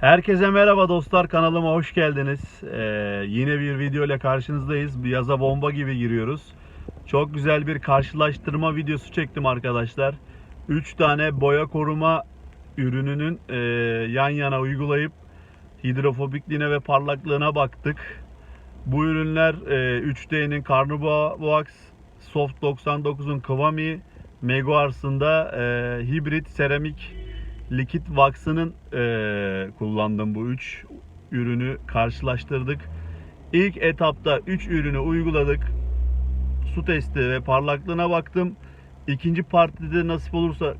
Herkese merhaba dostlar kanalıma hoş geldiniz. Ee, yine bir video ile karşınızdayız. Bir yaza bomba gibi giriyoruz. Çok güzel bir karşılaştırma videosu çektim arkadaşlar. 3 tane boya koruma ürününün e, yan yana uygulayıp hidrofobikliğine ve parlaklığına baktık. Bu ürünler e, 3D'nin Carnauba Wax, Soft 99'un Kıvami, Megoars'ın da e, hibrit seramik Liquid Wax'ının eee kullandığım bu 3 ürünü karşılaştırdık. İlk etapta 3 ürünü uyguladık. Su testi ve parlaklığına baktım. İkinci partide nasip olursa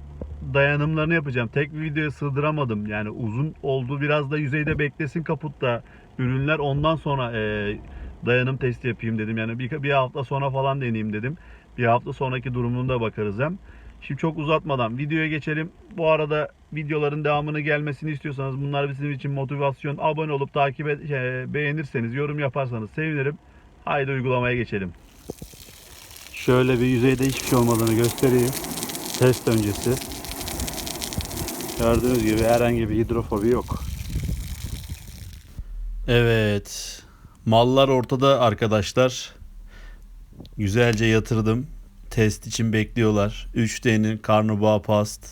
dayanımlarını yapacağım. Tek bir videoya sığdıramadım. Yani uzun oldu. Biraz da yüzeyde beklesin kaputta ürünler. Ondan sonra eee, dayanım testi yapayım dedim. Yani bir, bir hafta sonra falan deneyeyim dedim. Bir hafta sonraki durumuna da bakarız hem. Şimdi çok uzatmadan videoya geçelim. Bu arada videoların devamını gelmesini istiyorsanız bunlar bizim için motivasyon. Abone olup takip et, şey, beğenirseniz, yorum yaparsanız sevinirim. Haydi uygulamaya geçelim. Şöyle bir yüzeyde hiçbir şey olmadığını göstereyim. Test öncesi. Gördüğünüz gibi herhangi bir hidrofobi yok. Evet. Mallar ortada arkadaşlar. Güzelce yatırdım. Test için bekliyorlar. 3D'nin Carnauba Past,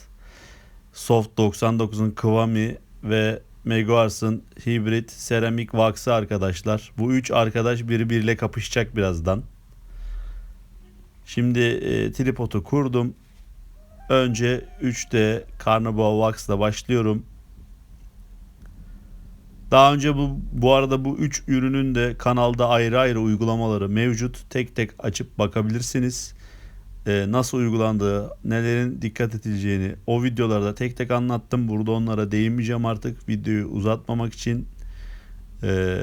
Soft 99'un Kıvami ve Megoars'ın hibrit seramik wax'ı arkadaşlar. Bu üç arkadaş birbiriyle kapışacak birazdan. Şimdi e, tripodu kurdum. Önce 3D Carnauba Wax'la başlıyorum. Daha önce bu bu arada bu üç ürünün de kanalda ayrı ayrı uygulamaları mevcut. Tek tek açıp bakabilirsiniz. Ee, nasıl uygulandığı, nelerin dikkat edileceğini o videolarda tek tek anlattım. Burada onlara değinmeyeceğim artık videoyu uzatmamak için. Ee,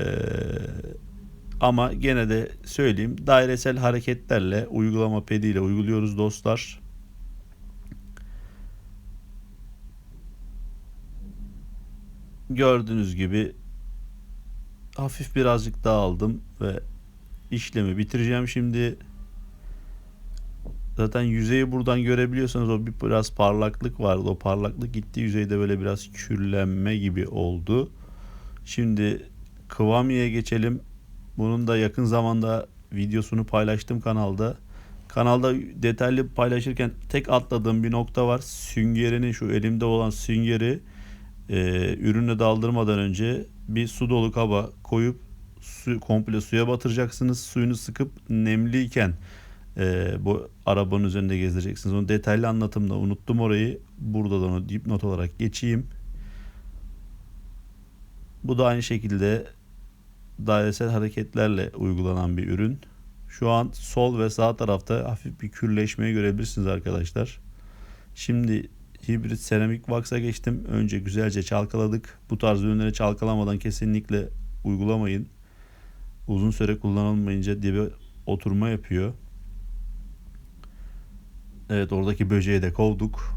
ama gene de söyleyeyim dairesel hareketlerle uygulama pediyle uyguluyoruz dostlar. Gördüğünüz gibi hafif birazcık daha aldım ve işlemi bitireceğim şimdi. Zaten yüzeyi buradan görebiliyorsanız o bir biraz parlaklık vardı. O parlaklık gitti yüzeyde böyle biraz kürlenme gibi oldu. Şimdi Kıvami'ye geçelim. Bunun da yakın zamanda videosunu paylaştım kanalda. Kanalda detaylı paylaşırken tek atladığım bir nokta var. Süngerini şu elimde olan süngeri e, ürüne daldırmadan önce bir su dolu kaba koyup su, komple suya batıracaksınız. Suyunu sıkıp nemliyken e, bu arabanın üzerinde gezdireceksiniz. Onu detaylı anlatımda unuttum orayı. Burada da onu dipnot olarak geçeyim. Bu da aynı şekilde dairesel hareketlerle uygulanan bir ürün. Şu an sol ve sağ tarafta hafif bir kürleşmeyi görebilirsiniz arkadaşlar. Şimdi hibrit seramik wax'a geçtim. Önce güzelce çalkaladık. Bu tarz ürünleri çalkalamadan kesinlikle uygulamayın. Uzun süre kullanılmayınca dibe oturma yapıyor. Evet oradaki böceği de kovduk.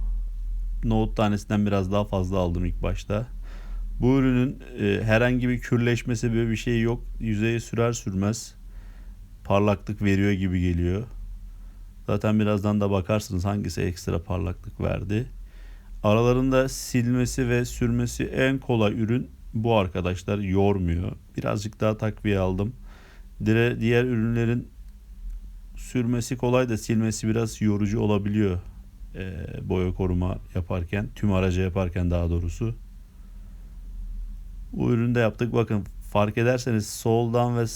Nohut tanesinden biraz daha fazla aldım ilk başta. Bu ürünün e, herhangi bir kürleşmesi böyle bir şey yok. Yüzeye sürer sürmez parlaklık veriyor gibi geliyor. Zaten birazdan da bakarsınız hangisi ekstra parlaklık verdi. Aralarında silmesi ve sürmesi en kolay ürün bu arkadaşlar yormuyor. Birazcık daha takviye aldım. Diğer ürünlerin sürmesi kolay da silmesi biraz yorucu olabiliyor. E, boya koruma yaparken, tüm araca yaparken daha doğrusu. Bu üründe yaptık. Bakın fark ederseniz soldan ve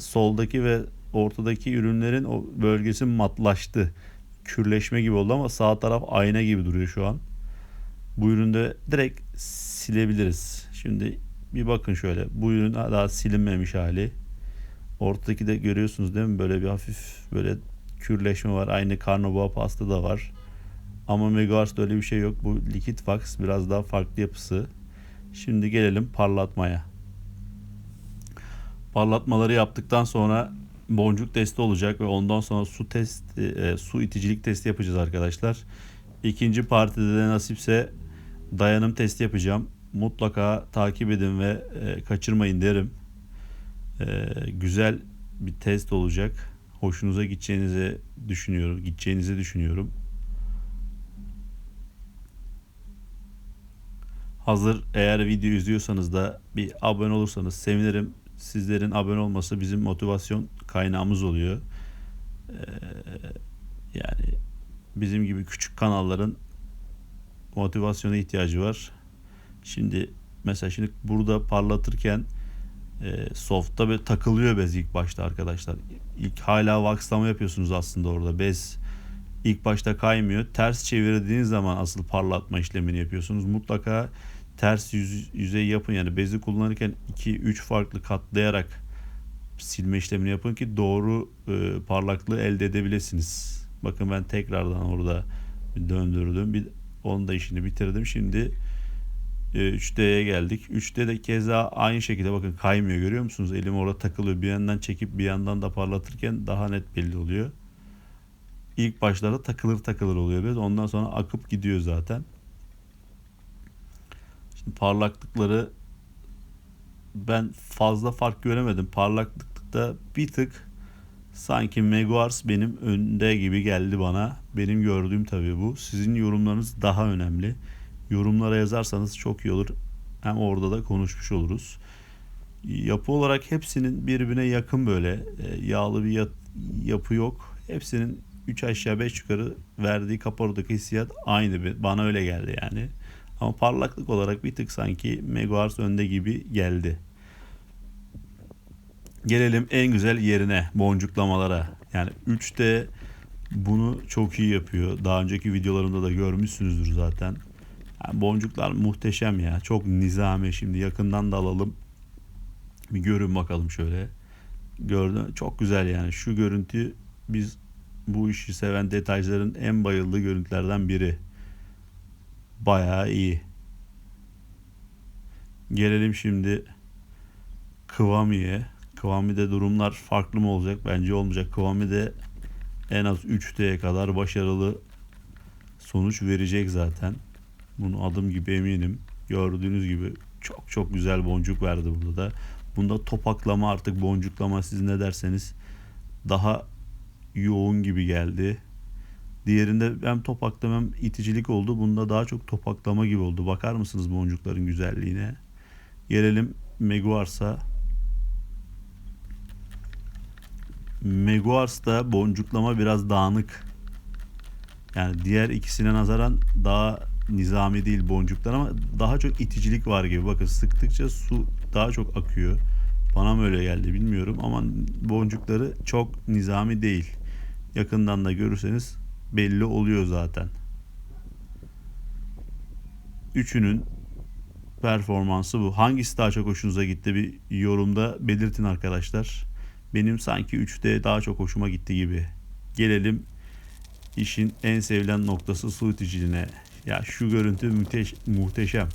soldaki ve ortadaki ürünlerin o bölgesi matlaştı. Kürleşme gibi oldu ama sağ taraf ayna gibi duruyor şu an. Bu üründe direkt silebiliriz. Şimdi bir bakın şöyle. Bu ürün daha silinmemiş hali. Ortadaki de görüyorsunuz değil mi? Böyle bir hafif böyle kürleşme var. Aynı Carnauba pasta da var. Ama Megawars'ta öyle bir şey yok. Bu Liquid Wax biraz daha farklı yapısı. Şimdi gelelim parlatmaya. Parlatmaları yaptıktan sonra boncuk testi olacak ve ondan sonra su testi, e, su iticilik testi yapacağız arkadaşlar. İkinci partide de nasipse dayanım testi yapacağım. Mutlaka takip edin ve e, kaçırmayın derim. E, güzel bir test olacak. Hoşunuza gideceğinizi düşünüyorum. Gideceğinizi düşünüyorum. Hazır eğer video izliyorsanız da bir abone olursanız sevinirim. Sizlerin abone olması bizim motivasyon kaynağımız oluyor. Ee, yani bizim gibi küçük kanalların motivasyona ihtiyacı var. Şimdi mesela şimdi burada parlatırken e, soft'ta böyle takılıyor bez ilk başta arkadaşlar. İlk hala waxlama yapıyorsunuz aslında orada. Bez ilk başta kaymıyor. Ters çevirdiğiniz zaman asıl parlatma işlemini yapıyorsunuz. Mutlaka ters yüz, yüzey yapın. Yani bezi kullanırken 2-3 farklı katlayarak silme işlemini yapın ki doğru e, parlaklığı elde edebilirsiniz. Bakın ben tekrardan orada döndürdüm. Bir onun da işini bitirdim. Şimdi 3D'ye geldik. 3D de keza aynı şekilde bakın kaymıyor görüyor musunuz? Elim orada takılıyor. Bir yandan çekip bir yandan da parlatırken daha net belli oluyor. İlk başlarda takılır takılır oluyor bez. Ondan sonra akıp gidiyor zaten. Şimdi parlaklıkları ben fazla fark göremedim. Parlaklıkta bir tık sanki Meguars benim önde gibi geldi bana. Benim gördüğüm tabii bu. Sizin yorumlarınız daha önemli. Yorumlara yazarsanız çok iyi olur. Hem orada da konuşmuş oluruz. Yapı olarak hepsinin birbirine yakın böyle e, yağlı bir yapı yok. Hepsinin 3 aşağı 5 yukarı verdiği kaparodaki hissiyat aynı. Bana öyle geldi yani. Ama parlaklık olarak bir tık sanki Meguars önde gibi geldi. Gelelim en güzel yerine boncuklamalara. Yani 3D bunu çok iyi yapıyor. Daha önceki videolarımda da görmüşsünüzdür zaten. Boncuklar muhteşem ya. Çok nizami. Şimdi yakından da alalım. Bir görün bakalım şöyle. Gördün çok güzel yani. Şu görüntü biz bu işi seven detaycıların en bayıldığı görüntülerden biri. Bayağı iyi. Gelelim şimdi Kıvami'ye. Kıvami'de durumlar farklı mı olacak? Bence olmayacak. Kıvami'de en az 3D'ye kadar başarılı sonuç verecek zaten. Bunu adım gibi eminim. Gördüğünüz gibi çok çok güzel boncuk verdi burada da. Bunda topaklama artık boncuklama siz ne derseniz daha yoğun gibi geldi. Diğerinde hem topaklama hem iticilik oldu. Bunda daha çok topaklama gibi oldu. Bakar mısınız boncukların güzelliğine? Gelelim Meguars'a. Meguars'ta boncuklama biraz dağınık. Yani diğer ikisine nazaran daha nizami değil boncuklar ama daha çok iticilik var gibi. Bakın sıktıkça su daha çok akıyor. Bana mı öyle geldi bilmiyorum ama boncukları çok nizami değil. Yakından da görürseniz belli oluyor zaten. Üçünün performansı bu. Hangisi daha çok hoşunuza gitti bir yorumda belirtin arkadaşlar. Benim sanki 3D daha çok hoşuma gitti gibi. Gelelim işin en sevilen noktası su iticiliğine. Ya şu görüntü müteş, muhteşem.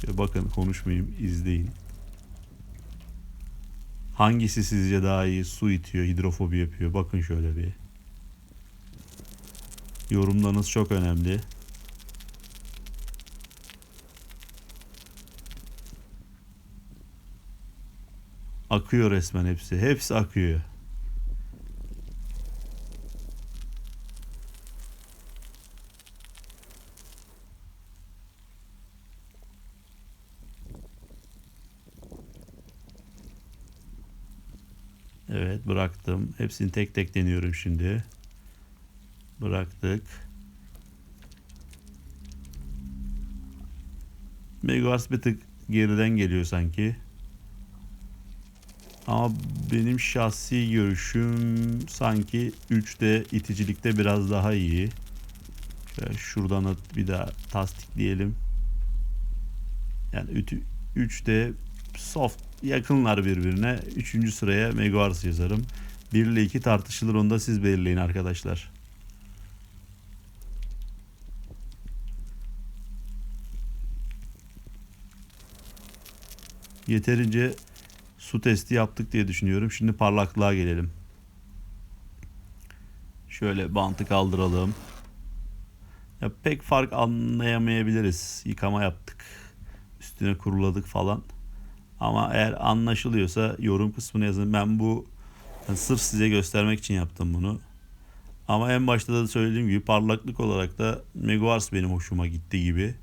Şöyle bakın konuşmayayım izleyin. Hangisi sizce daha iyi su itiyor, hidrofobi yapıyor? Bakın şöyle bir. Yorumlarınız çok önemli. Akıyor resmen hepsi. Hepsi akıyor. Evet bıraktım. Hepsini tek tek deniyorum şimdi. Bıraktık. Megawars bir tık geriden geliyor sanki. Ama benim şahsi görüşüm sanki 3D iticilikte biraz daha iyi. Şöyle şuradan da bir daha tasdikleyelim. Yani 3D soft yakınlar birbirine. Üçüncü sıraya Megawars yazarım. 1 ile 2 tartışılır onu da siz belirleyin arkadaşlar. Yeterince su testi yaptık diye düşünüyorum. Şimdi parlaklığa gelelim. Şöyle bantı kaldıralım. Ya pek fark anlayamayabiliriz. Yıkama yaptık. Üstüne kuruladık falan. Ama eğer anlaşılıyorsa yorum kısmına yazın. Ben bu yani sırf size göstermek için yaptım bunu. Ama en başta da söylediğim gibi parlaklık olarak da Megawars benim hoşuma gitti gibi.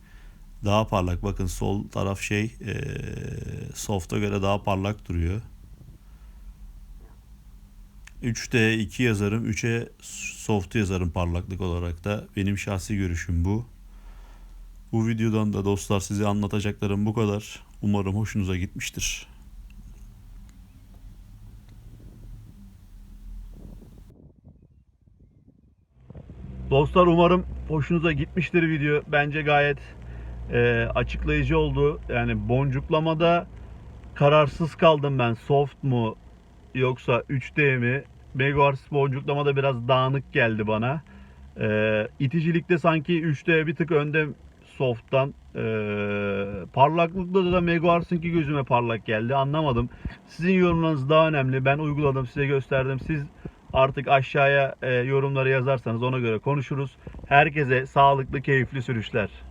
daha parlak. Bakın sol taraf şey eee soft'a göre daha parlak duruyor. 3'te 2 yazarım. 3'e soft yazarım parlaklık olarak da. Benim şahsi görüşüm bu. Bu videodan da dostlar size anlatacaklarım bu kadar. Umarım hoşunuza gitmiştir. Dostlar umarım hoşunuza gitmiştir video. Bence gayet e, açıklayıcı oldu. Yani boncuklamada kararsız kaldım ben. Soft mu yoksa 3D mi? Megahertz boncuklamada biraz dağınık geldi bana. E, iticilikte sanki 3D bir tık önde soft'tan. E, parlaklıkta da Megahertz'ınki gözüme parlak geldi. Anlamadım. Sizin yorumlarınız daha önemli. Ben uyguladım, size gösterdim. Siz artık aşağıya e, yorumları yazarsanız ona göre konuşuruz. Herkese sağlıklı, keyifli sürüşler.